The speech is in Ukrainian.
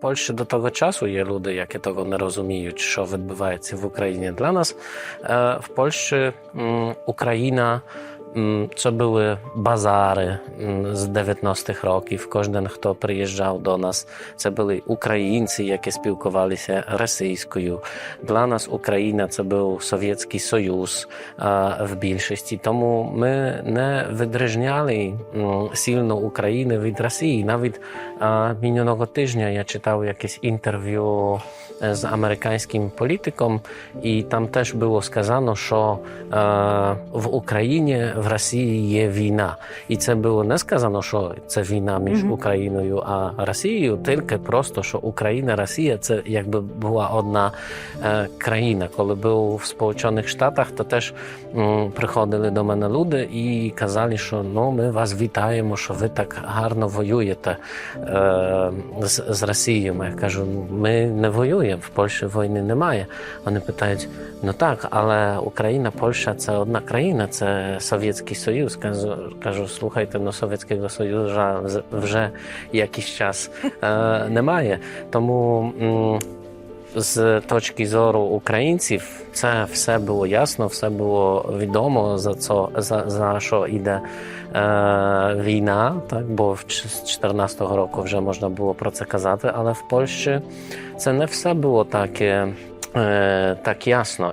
Польщі до того часу є люди, які того не розуміють, що відбувається в Україні. Для нас е, в Польщі м, Україна. Це були базари з 90-х років. Кожен, хто приїжджав до нас, це були українці, які спілкувалися російською. Для нас Україна це був Совєтський Союз е, в більшості. Тому ми не відрізняли сильно України від Росії. Навіть е, минулого тижня я читав якесь інтерв'ю е, з американським політиком, і там теж було сказано, що в Україні в Росії є війна. І це було не сказано, що це війна між. Україною а Росією, тільки просто що Україна, Росія це якби була одна е, країна. Коли був в Сполучених Штатах, то теж м, приходили до мене люди і казали, що ну ми вас вітаємо, що ви так гарно воюєте е, з, з Росією. Я кажу, ми не воюємо, в Польщі війни немає. Вони питають: ну так, але Україна, Польща це одна країна, це Совєтський Союз. Кажу, кажу слухайте, ну Совєтського Союзу вже, вже якийсь час е, немає. Тому. з точки зору українців, це все було ясно, все було відомо за це, за, за що йде е, війна, так бо з 14-го року вже можна було про це казати, але в Польщі це не все було так, е, так ясно.